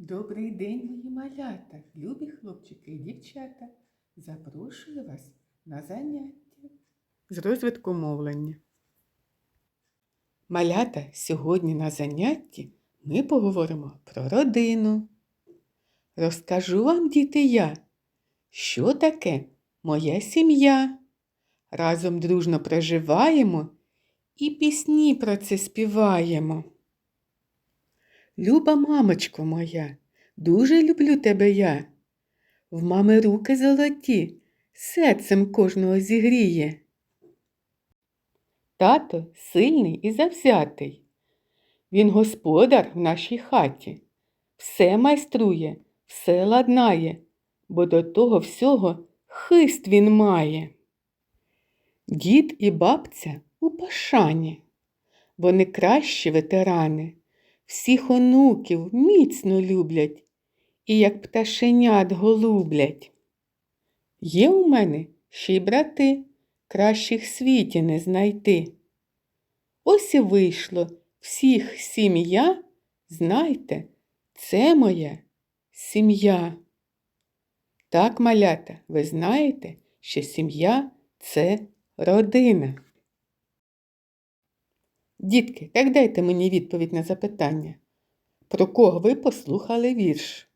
Добрий день, мої малята, любі хлопчики і дівчата. Запрошую вас на заняття з розвитку мовлення. Малята, сьогодні на занятті ми поговоримо про родину. Розкажу вам, діти, я, що таке моя сім'я. Разом дружно проживаємо і пісні про це співаємо. Люба мамочко моя, дуже люблю тебе я. В мами руки золоті, серцем кожного зігріє. Тато сильний і завзятий. Він господар в нашій хаті. Все майструє, все ладнає, бо до того всього хист він має. Дід і бабця у пошані. Вони кращі ветерани всіх онуків міцно люблять і як пташенят голублять. Є у мене ще й брати, кращих світі не знайти. Ось і вийшло всіх сім'я, знайте, це моя сім'я. Так, малята, ви знаєте, що сім'я це родина. Дітки, так дайте мені відповідь на запитання. Про кого ви послухали вірш?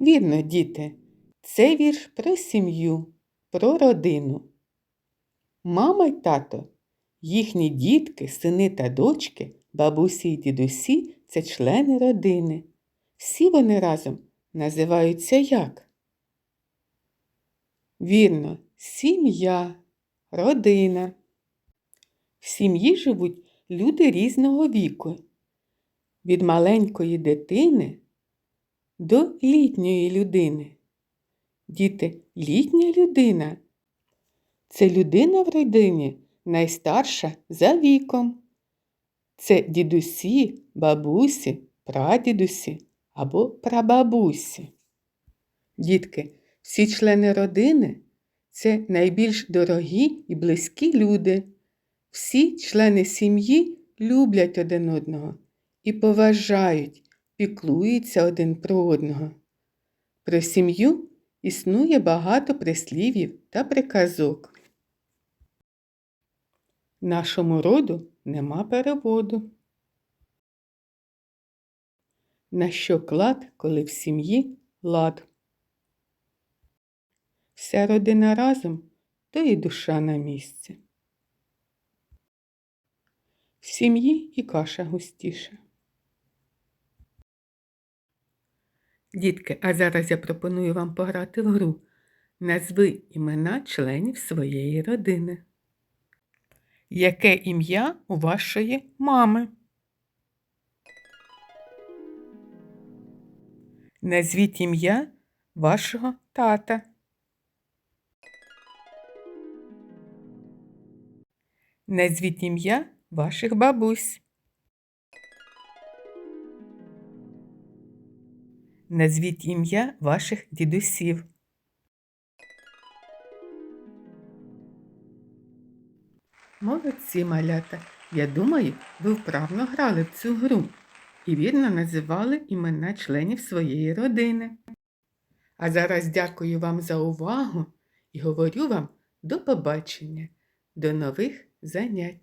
Вірно, діти, це вірш про сім'ю, про родину. Мама й тато, їхні дітки, сини та дочки, бабусі й дідусі це члени родини. Всі вони разом називаються як? Вірно, сім'я родина. В сім'ї живуть люди різного віку, від маленької дитини до літньої людини. Діти, літня людина це людина в родині найстарша за віком. Це дідусі, бабусі, прадідусі або прабабусі. Дітки, всі члени родини це найбільш дорогі і близькі люди. Всі члени сім'ї люблять один одного і поважають, піклуються один про одного. Про сім'ю існує багато прислів'їв та приказок. Нашому роду нема переводу. На що клад, коли в сім'ї лад? Вся родина разом, то і душа на місці. В сім'ї і каша густіша. Дітки, а зараз я пропоную вам пограти в гру. Назви імена членів своєї родини. Яке ім'я у вашої мами? Назвіть ім'я вашого тата. Назвіть ім'я ваших бабусь. Назвіть ім'я ваших дідусів. Молодці малята. Я думаю, ви вправно грали в цю гру і вірно називали імена членів своєї родини. А зараз дякую вам за увагу і говорю вам до побачення, до нових занять.